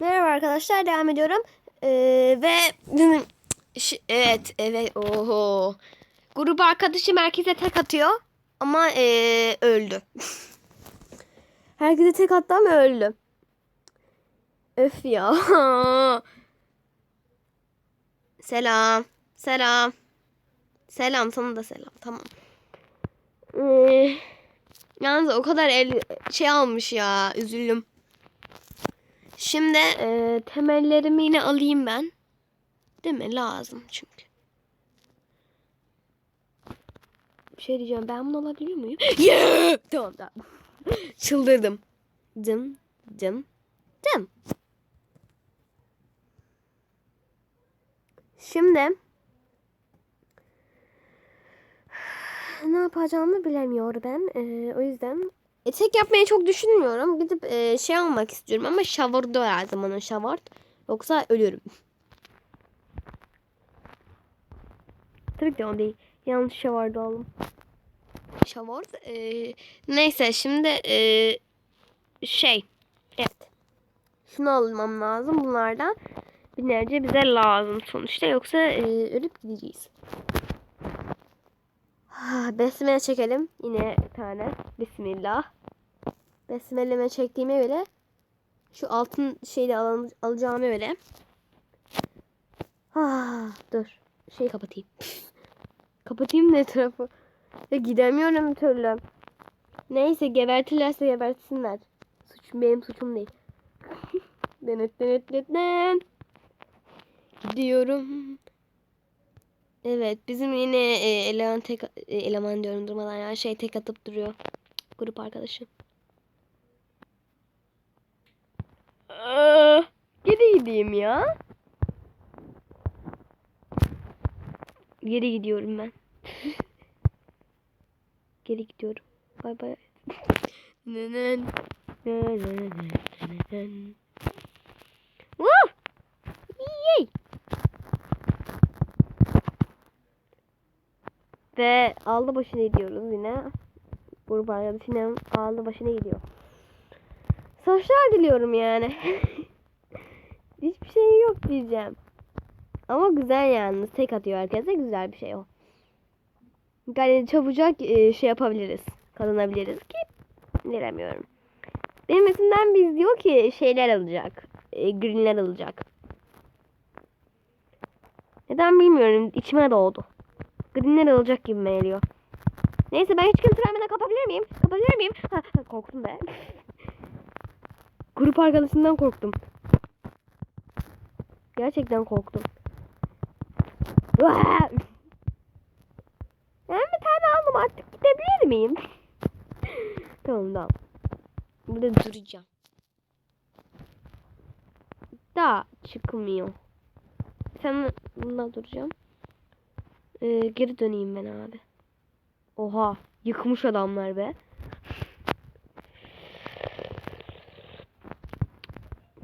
Merhaba arkadaşlar devam ediyorum. Ee, ve evet evet oho. Grup arkadaşı merkeze tek atıyor ama ee, öldü. Herkese tek attı ama öldü. Öf ya. selam. Selam. Selam sana da selam. Tamam. Ee, yalnız o kadar el şey almış ya. Üzüldüm. Şimdi e, temellerimi yine alayım ben. Değil mi? Lazım çünkü. Bir şey diyeceğim. Ben bunu alabiliyor muyum? Yeah! Tamam tamam. Çıldırdım. Dım dım dım. Şimdi ne yapacağımı bilemiyorum ben. Ee, o yüzden e, tek yapmayı çok düşünmüyorum. Gidip e, şey almak istiyorum ama şavurda her zaman o. Yoksa ölürüm. Tabii ki de o değil. Yanlış şavarda aldım. Şavart. E, neyse şimdi e, şey. Evet. Şunu almam lazım bunlardan. Binlerce bize lazım sonuçta. Yoksa e, ölüp gideceğiz. Ah, Besmele çekelim. Yine bir tane. Bismillah. Besmeleme çektiğime göre şu altın şeyi al alacağıma göre. Ah, dur. Şeyi kapatayım. kapatayım ne tarafı. Ya gidemiyorum türlü. Neyse gebertirlerse gebertsinler. Suçum benim suçum değil. denet denet denet. Gidiyorum. Evet bizim yine e, eleman tek e, eleman diyorum durmadan ya şey tek atıp duruyor. Grup arkadaşı. Geri gideyim ya. Geri gidiyorum ben. geri gidiyorum. Bay bay. Ve aldı başına gidiyoruz yine. Grup arkadaşı yine aldı başına gidiyor. Savaşlar diliyorum yani. Hiçbir şey yok diyeceğim. Ama güzel yani. Tek atıyor herkese. Güzel bir şey o. Yani çabucak e, şey yapabiliriz. Kazanabiliriz ki bilemiyorum. Benim isimden biz diyor ki şeyler alacak. E, greenler alacak. Neden bilmiyorum. İçime doğdu. Greenler alacak gibi geliyor. Neyse ben hiç kimse vermeden kapabilir miyim? Kapabilir miyim? Ha, korktum be. Grup arkadaşından korktum. Gerçekten korktum. Ben bir tane aldım artık gidebilir miyim? tamam tamam. Burada duracağım. Daha çıkmıyor. Sen bunda duracağım. Ee, geri döneyim ben abi. Oha yıkmış adamlar be.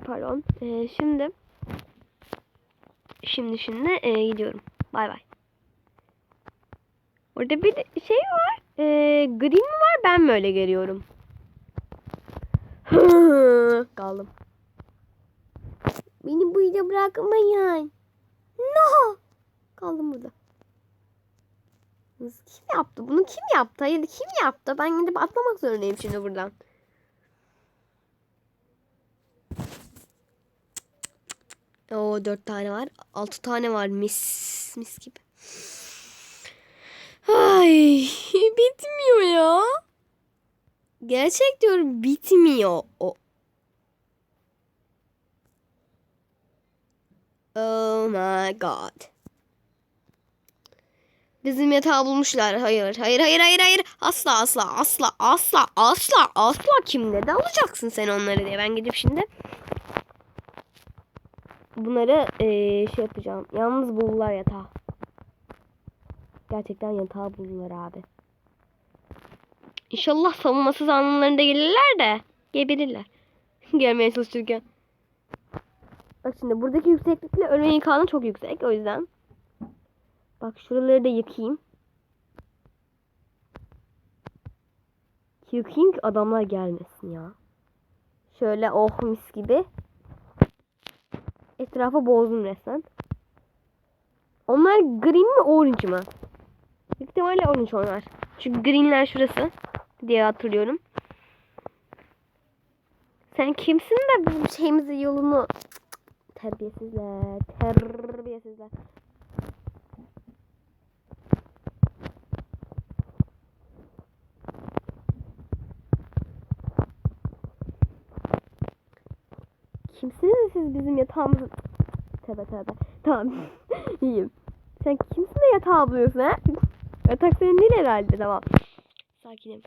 Pardon. Ee, şimdi şimdi şimdi e, gidiyorum. Bay bay. Orada bir şey var. E, green mi var? Ben mi öyle geliyorum? Kaldım. Beni burada bırakmayın. No. Kaldım burada. Kim yaptı? Bunu kim yaptı? Hayır kim yaptı? Ben gidip atlamak zorundayım şimdi buradan. Oo dört tane var. Altı tane var. Mis mis gibi. Ay bitmiyor ya. Gerçek diyorum bitmiyor. O. Oh my god. Bizim yatağı bulmuşlar. Hayır, hayır, hayır, hayır, hayır. Asla, asla, asla, asla, asla, asla. Kim ne de alacaksın sen onları diye. Ben gidip şimdi bunları eee, şey yapacağım. Yalnız buldular yatağı. Gerçekten yatağı buldular abi. İnşallah savunmasız anlarında gelirler de geberirler. Gelmeye çalışırken. Bak şimdi buradaki yükseklikle ölme imkanı çok yüksek. O yüzden. Bak şuraları da yıkayayım. Yıkayayım ki adamlar gelmesin ya. Şöyle oh mis gibi. Etrafı bozdum resmen. Onlar green mi orange mı? Büyük ihtimalle orange onlar. Çünkü greenler şurası diye hatırlıyorum. Sen kimsin de bizim şeyimizi yolunu terbiyesizler terbiyesizler. Kimsiniz siz bizim yatağımızı... Tövbe tövbe. Tamam. İyiyim. Sen kimsin de yatağı buluyorsun ha? Yatak senin değil herhalde. Tamam. Sakinim.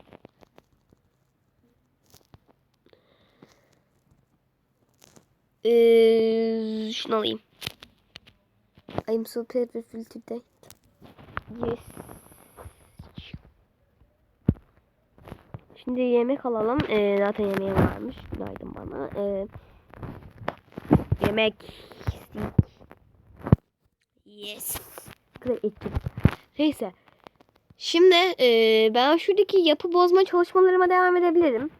Ee, şunu alayım. I'm so with today. Yes. Şimdi yemek alalım. Ee, zaten yemeğim varmış. Günaydın bana. Ee, yemek. Yes. Ettim. Neyse. Şimdi ee, ben şuradaki yapı bozma çalışmalarıma devam edebilirim.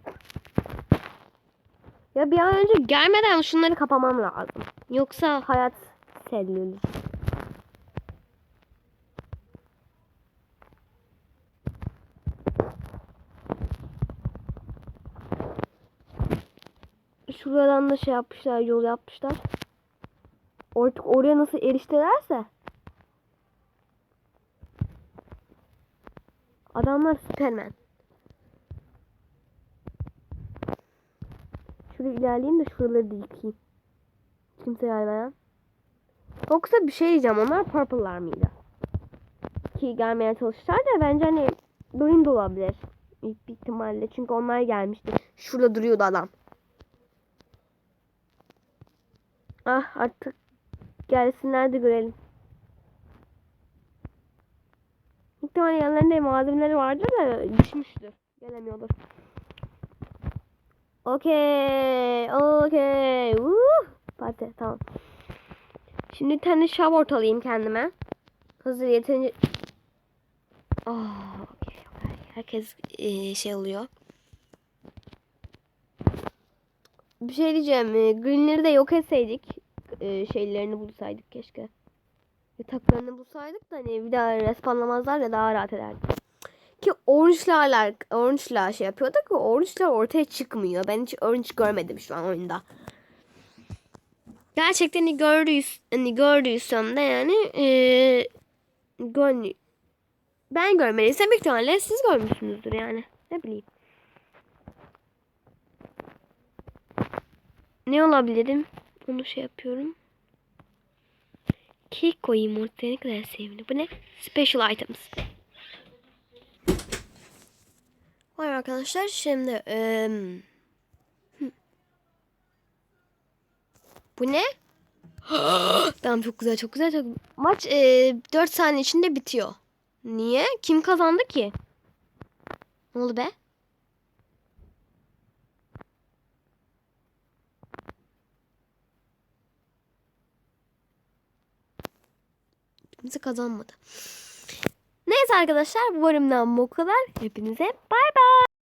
Ya bir an önce gelmeden şunları kapamam lazım. Yoksa hayat sellülür. Şuradan da şey yapmışlar, yol yapmışlar. Artık oraya nasıl eriştilerse. Adamlar Superman. Şuraya ilerleyeyim de şuraları da yıkayayım. Kimse gelmeden. Yoksa bir şey diyeceğim. Onlar purple'lar mıydı? Ki gelmeye çalıştılar da bence hani green de olabilir. İlk bir ihtimalle. Çünkü onlar gelmişti. Şurada duruyordu adam. Ah artık gelsinler de görelim. Muhtemelen yanlarında malzemeleri vardır da düşmüştür. Gelemiyordur. Okey. Okey. Uh, Parti tamam. Şimdi bir tane şab ortalayayım kendime. Hazır yeterince... Oh, okey, okey. Herkes e, şey oluyor. Bir şey diyeceğim. e, Greenleri de yok etseydik. e, şeylerini bulsaydık keşke. Yataklarını bulsaydık da hani bir daha respawnlamazlar da daha rahat ederdik. Ki orange'larla orange'la şey yapıyorduk ve orange'lar ortaya çıkmıyor. Ben hiç orange görmedim şu an oyunda. Gerçekten hani gördüys hani gördüysem de yani eee gör ben görmediysem büyük ihtimalle siz görmüşsünüzdür yani. Ne bileyim. Ne olabilirim? Onu şey yapıyorum. Kek koyayım ortaya ne kadar sevimli. Bu ne? Special items. Vay arkadaşlar şimdi hı. bu ne? tamam çok güzel çok güzel. Çok... Maç e, 4 saniye içinde bitiyor. Niye? Kim kazandı ki? Ne oldu be? Kimse kazanmadı. Neyse arkadaşlar bu bölümden bu kadar. Hepinize bay bay.